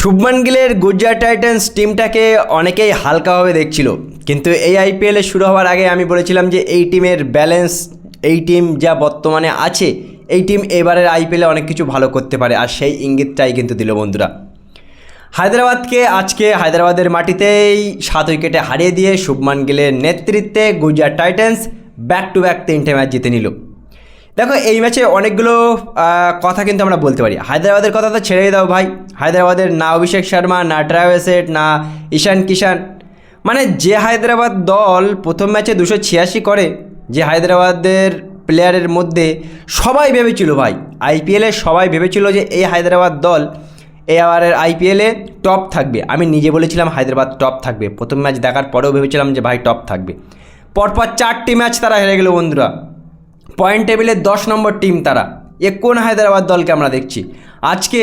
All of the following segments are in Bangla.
শুভমান গিলের গুজরাট টাইটান্স টিমটাকে অনেকেই হালকাভাবে দেখছিল। কিন্তু এই আইপিএলে শুরু হওয়ার আগে আমি বলেছিলাম যে এই টিমের ব্যালেন্স এই টিম যা বর্তমানে আছে, এই টিম এবারের আইপিএলে অনেক কিছু ভালো করতে পারে। আর সেই ইঙ্গিতটাই কিন্তু দিল বন্ধুরা। হায়দ্রাবাদকে আজকে হায়দ্রাবাদের মাটিতেই সাত উইকেটে হারিয়ে দিয়ে শুভমান গিলের নেতৃত্বে Gujarat titans back to back তিনটে ম্যাচ জিতে নিল। দেখো, এই ম্যাচে অনেকগুলো কথা কিন্তু আমরা বলতে পারি। হায়দ্রাবাদের কথা তো ছেড়েই দাও ভাই। হায়দ্রাবাদের না অভিষেক শর্মা, না ট্রাভেসেট না ঈশান কিষান। মানে যে হায়দ্রাবাদ দল প্রথম ম্যাচে দুশো ছিয়াশি করে, যে হায়দ্রাবাদের প্লেয়ারের মধ্যে সবাই ভেবেছিল ভাই আইপিএলে সবাই ভেবেছিল যে এই হায়দ্রাবাদ দল এবারের আইপিএলে টপ থাকবে। আমি নিজে বলেছিলাম হায়দ্রাবাদ টপ থাকবে। প্রথম ম্যাচ দেখার পরেও ভেবেছিলাম যে ভাই টপ থাকবে। পরপর চারটি ম্যাচ তারা হেরে গেল বন্ধুরা। পয়েন্ট টেবিলের দশ নম্বর টিম তারা। এ কোন হায়দ্রাবাদ দলকে আমরা দেখছি? আজকে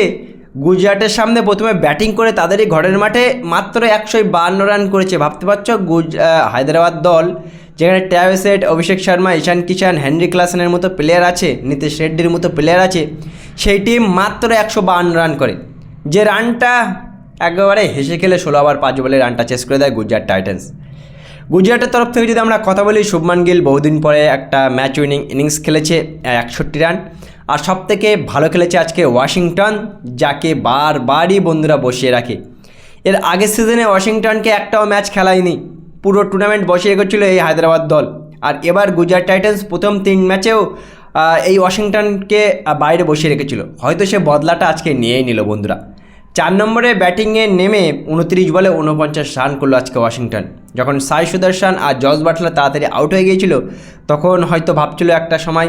গুজরাটের সামনে প্রথমে ব্যাটিং করে তাদেরই ঘরের মাঠে মাত্র একশো বান্ন রান করেছে। ভাবতে পারছ? গুজ হায়দ্রাবাদ দল, যেখানে ট্যাভেসেট অভিষেক শর্মা, ঈশান কিষান হেনরি ক্লাসনের মতো প্লেয়ার আছে, নীতিশ রেড্ডির মতো প্লেয়ার আছে, সেই টিম মাত্র একশো বান্ন রান করে। যে রানটা একেবারে হেসে খেলে ষোলো ওভার পাঁচ বলে রানটা চেস করে দেয় গুজরাট টাইটান্স। গুজরাটের তরফ থেকে যদি আমরা কথা বলি, শুভমান গিল বহুদিন পরে একটা ম্যাচ উইনিং ইনিংস খেলেছে একষট্টি রান। আর সব থেকে ভালো খেলেছে আজকে ওয়াশিংটন, যাকে বারবারই বন্ধুরা বসিয়ে রাখে। এর আগের সিজনে ওয়াশিংটনকে একটাও ম্যাচ খেলায়নি। পুরো টুর্নামেন্ট বসিয়ে রেখেছিল এই হায়দ্রাবাদ দল। আর এবার গুজরাট টাইটান্স প্রথম তিন ম্যাচেও এই ওয়াশিংটনকে বাইরে বসিয়ে রেখেছিল। হয়তো সে বদলাটা আজকে নিয়েই নিল বন্ধুরা। চার নম্বরে ব্যাটিংয়ে নেমে উনত্রিশ বলে উনপঞ্চাশ রান করল আজকে ওয়াশিংটন। যখন সাই সুদর্শন আর জস বাটলার তাড়াতাড়ি আউট হয়ে গিয়েছিল, তখন হয়তো ভাবছিল একটা সময়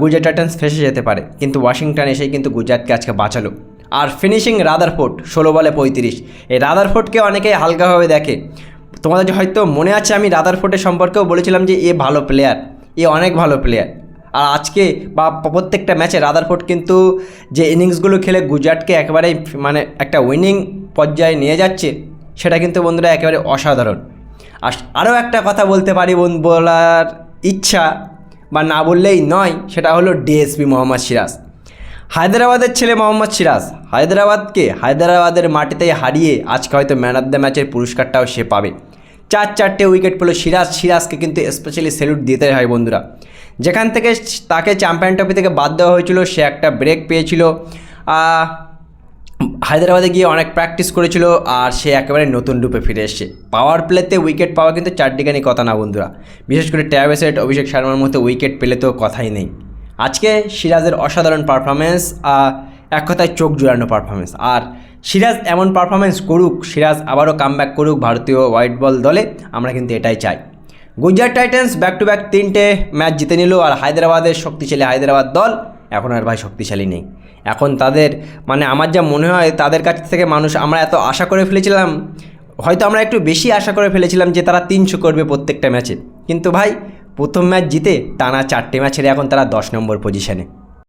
গুজরাট টাইটান্স ফেসে যেতে পারে। কিন্তু ওয়াশিংটন এসেই কিন্তু গুজরাটকে আজকে বাঁচালো। আর ফিনিশিং রাদারফোর্ড, ষোলো বলে পঁয়ত্রিশ। এই রাদারফোর্ডকে অনেকেই হালকাভাবে দেখে। তোমাদের হয়তো মনে আছে, আমি রাদারফোর্ডের সম্পর্কেও বলেছিলাম যে এ ভালো প্লেয়ার এ অনেক ভালো প্লেয়ার আর আজকে বা প্রত্যেকটা ম্যাচে রাদারফোর্ড কিন্তু যে ইনিংসগুলো খেলে গুজরাটকে একেবারেই মানে একটা উইনিং পর্যায়ে নিয়ে যাচ্ছে, সেটা কিন্তু বন্ধুরা একেবারে অসাধারণ। আর আরও একটা কথা বলতে পারি বলার ইচ্ছা, বা না বললেই নয়, সেটা হলো ডিএসপি মোহাম্মদ সিরাজ। হায়দ্রাবাদের ছেলে মোহাম্মদ সিরাজ, হায়দ্রাবাদকে হায়দ্রাবাদের মাটিতেই হারিয়ে আজকে হয়তো ম্যান অফ দ্য ম্যাচের পুরস্কারটাও সে পাবে। চার চারটে উইকেট পেল সিরাজ, সিরাজকে কিন্তু স্পেশালি স্যালুট দিতে হয় বন্ধুরা। যেখান থেকে তাকে চ্যাম্পিয়ন ট্রফি থেকে বাদ দেওয়া হয়েছিল, সে একটা ব্রেক পেয়েছিল। হায়দ্রাবাদে গিয়ে অনেক প্র্যাকটিস করেছিল আর সে একেবারে নতুন রূপে ফিরে এসছে। পাওয়ার প্লেতে উইকেট পাওয়া কিন্তু চারটিখানি কথা না বন্ধুরা। বিশেষ করে ট্যাভেসেট অভিষেক শর্মার মতো উইকেট পেলে তো কথাই নেই। আজকে সিরাজের অসাধারণ পারফরমেন্স এক কথায় চোখ জুড়ানো পারফরমেন্স আর সিরাজ এমন পারফরমেন্স করুক, সিরাজ আবারও কাম করুক ভারতীয় হোয়াইট বল দলে, আমরা কিন্তু এটাই চাই। Gujarat titans back to back তিনটে ম্যাচ জিতে নিল আর হায়দ্রাবাদের শক্তিশালী হায়দ্রাবাদ দল এখন আর ভাই শক্তিশালী নেই। এখন তাদের মানে আমার যা মনে হয় তাদের কাছ থেকে মানুষ, আমরা এত আশা করে ফেলেছিলাম, হয়তো আমরা একটু বেশি আশা করে ফেলেছিলাম যে তারা তিনশো করবে প্রত্যেকটা ম্যাচে কিন্তু ভাই, প্রথম ম্যাচ জিতে টানা চারটে ম্যাচ হেরে এখন তারা দশ নম্বর পজিশনে